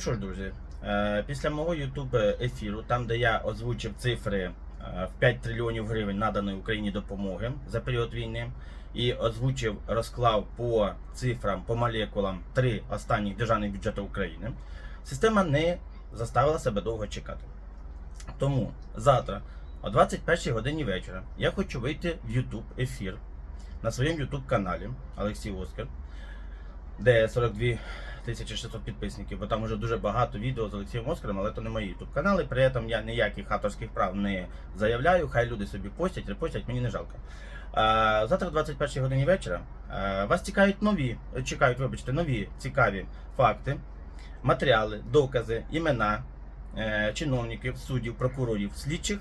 Що ж, друзі, е, після мого YouTube ефіру, там де я озвучив цифри е, в 5 трильйонів гривень наданої Україні допомоги за період війни, і озвучив розклав по цифрам, по молекулам три останніх державних бюджету України, система не заставила себе довго чекати. Тому завтра о 21 годині вечора я хочу вийти в YouTube ефір на своєму YouTube каналі Олексій Оскар, де 42 1600 підписників, бо там уже дуже багато відео з Олексієм Оскаром, але то не мої YouTube канали. При цьому я ніяких авторських прав не заявляю. Хай люди собі постять, репостять, мені не жалко. Завтра, о 21 годині вечора, вас цікавлять нові, чекають, вибачте, нові цікаві факти, матеріали, докази, імена е, чиновників, суддів, прокурорів, слідчих.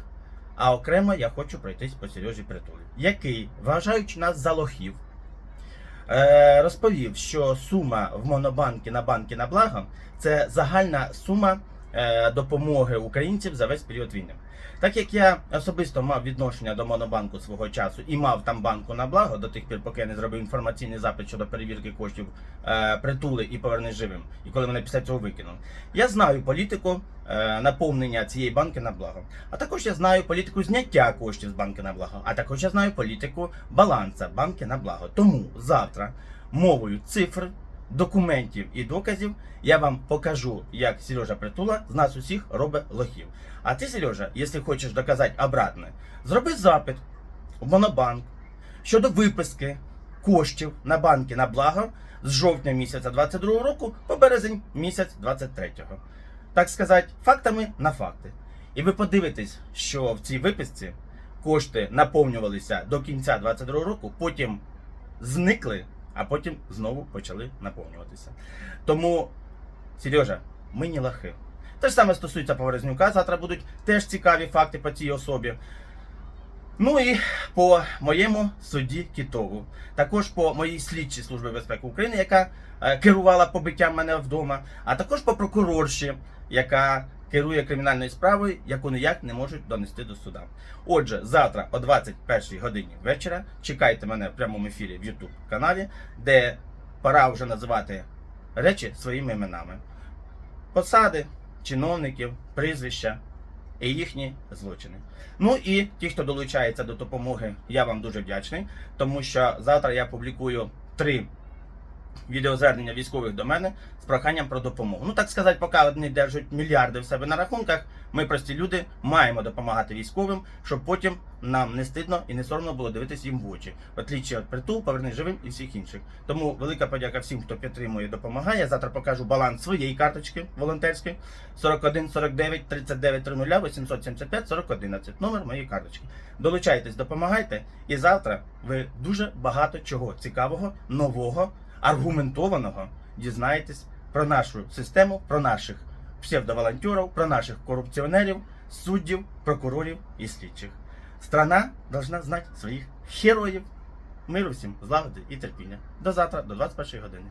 А окремо я хочу пройтись по Сережі Притулі, який, вважаючи нас за лохів, розповів, що сума в монобанки на банки на благо це загальна сума е, допомоги українців за весь період війни. Так як я особисто мав відношення до монобанку свого часу і мав там банку на благо до тих пір, поки я не зробив інформаційний запит щодо перевірки коштів е, притули і повернись живим, і коли мене після цього викинули, я знаю політику е, наповнення цієї банки на благо. А також я знаю політику зняття коштів з банки на благо. А також я знаю політику баланса банки на благо. Тому завтра мовою цифр, документів і доказів я вам покажу, як Сережа Притула з нас усіх робить лохів. А ти, Сережа, якщо хочеш доказати обратне, зроби запит в Монобанк щодо виписки коштів на банки на благо з жовтня місяця 22 року по березень місяць 23-го. Так сказати, фактами на факти. І ви подивитесь, що в цій виписці кошти наповнювалися до кінця 22 року, потім зникли, а потім знову почали наповнюватися. Тому, Сережа, ми не лахи. Те ж саме стосується Поворознюка. Завтра будуть теж цікаві факти по цій особі. Ну і по моєму судді Кітову. Також по моїй слідчій службі безпеки України, яка е, керувала побиттям мене вдома, а також по прокурорші, яка керує кримінальною справою, яку ніяк не можуть донести до суда. Отже, завтра о 21 годині вечора чекайте мене в прямому ефірі в YouTube каналі, де пора вже називати речі своїми іменами. Посади, чиновників, прізвища і їхні злочини. Ну і ті, хто долучається до допомоги, я вам дуже вдячний, тому що завтра я публікую три відеозвернення військових до мене з проханням про допомогу. Ну так сказати, поки одні держать мільярди в себе на рахунках, ми прості люди маємо допомагати військовим, щоб потім нам не стидно і не соромно було дивитися їм в очі, в отличие від притул, поверни живим і всіх інших. Тому велика подяка всім, хто підтримує, допомагає. Завтра покажу баланс своєї карточки волонтерської 41 49 39 30 875 40 11. Номер моєї карточки. Долучайтесь, допомагайте, і завтра ви дуже багато чого цікавого, нового, аргументованого дізнаєтесь про нашу систему, про наших псевдоволонтерів, про наших корупціонерів, суддів, прокурорів і слідчих. Страна должна знати своїх героїв. Миру всім, злагоди і терпіння. До завтра, до 21 години.